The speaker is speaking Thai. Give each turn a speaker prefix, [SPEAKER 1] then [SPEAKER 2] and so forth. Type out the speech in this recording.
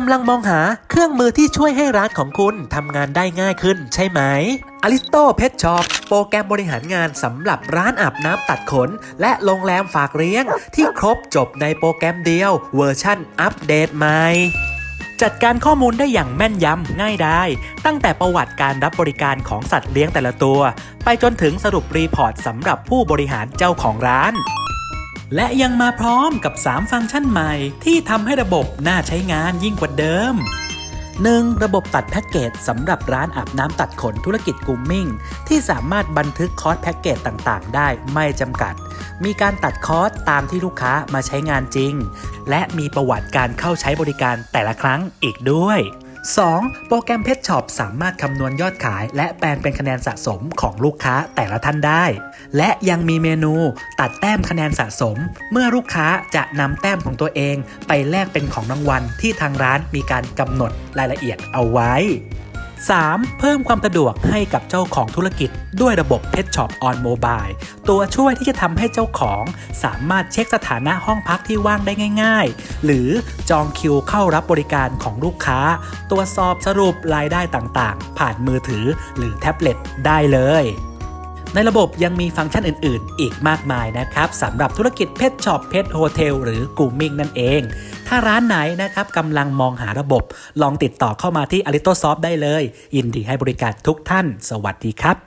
[SPEAKER 1] กำลังมองหาเครื่องมือที่ช่วยให้ร้านของคุณทำงานได้ง่ายขึ้นใช่ไหมอลิสโตเพชช็อปโปรแกรมบริหารงานสำหรับร้านอาบน้ำตัดขน และโรงแรมฝากเลี้ยง ที่ครบจบในโปรแกรมเดียว เวอร์ชั่นอัปเดตใหม่จัดการข้อมูลได้อย่างแม่นยำง่ายได้ตั้งแต่ประวัติการรับบริการของสัตว์เลี้ยงแต่ละตัว ไปจนถึงสรุปรีพอร์ตสำหรับผู้บริหารเจ้าของร้าน และยังมาพร้อมกับ 3 ฟังก์ชันใหม่ ที่ทำให้ระบบน่าใช้งานยิ่งกว่าเดิม 1. ระบบตัดแพ็กเกจสำหรับร้านอาบน้ำตัดขนธุรกิจกูมมิ่ง ที่สามารถบันทึกคอร์สแพ็กเกจต่างๆ ได้ไม่จำกัด มีการตัดคอร์สตามที่ลูกค้ามาใช้งานจริง และมีประวัติการเข้าใช้บริการแต่ละครั้งอีกด้วย 2. โปรแกรมเพชรช็อปสามารถคำนวณยอดขาย และแปลงเป็นคะแนนสะสมของลูกค้าแต่ละท่านได้ และยังมีเมนูตัดแต้มคะแนนสะสม เมื่อลูกค้าจะนำแต้มของตัวเอง ไปแลกเป็นของรางวัลที่ทางร้านมีการกำหนดรายละเอียดเอาไว้ 3. เพิ่มความสะดวกให้กับเจ้าของธุรกิจ ด้วยระบบ Pet Shop on Mobile ตัวช่วยที่จะทำให้เจ้าของ สามารถเช็คสถานะห้องพักที่ว่างได้ง่าย ๆ หรือจองคิวเข้ารับบริการของลูกค้า ตรวจสอบสรุปรายได้ต่างๆ ผ่านมือถือหรือแท็บเล็ตได้เลย ในระบบยังมีฟังก์ชันอื่น ๆ อีกมากมายนะครับสำหรับธุรกิจเพ t ช็อปเพ t โฮเทลหรือกูมมิ่งนั่นเอง ถ้าร้านไหนนะครับกำลังมองหาระบบ ลองติดต่อเข้ามาที่ a l i t o s o f t ได้เลย ยินดีให้บริการทุกท่าน สวัสดีครับ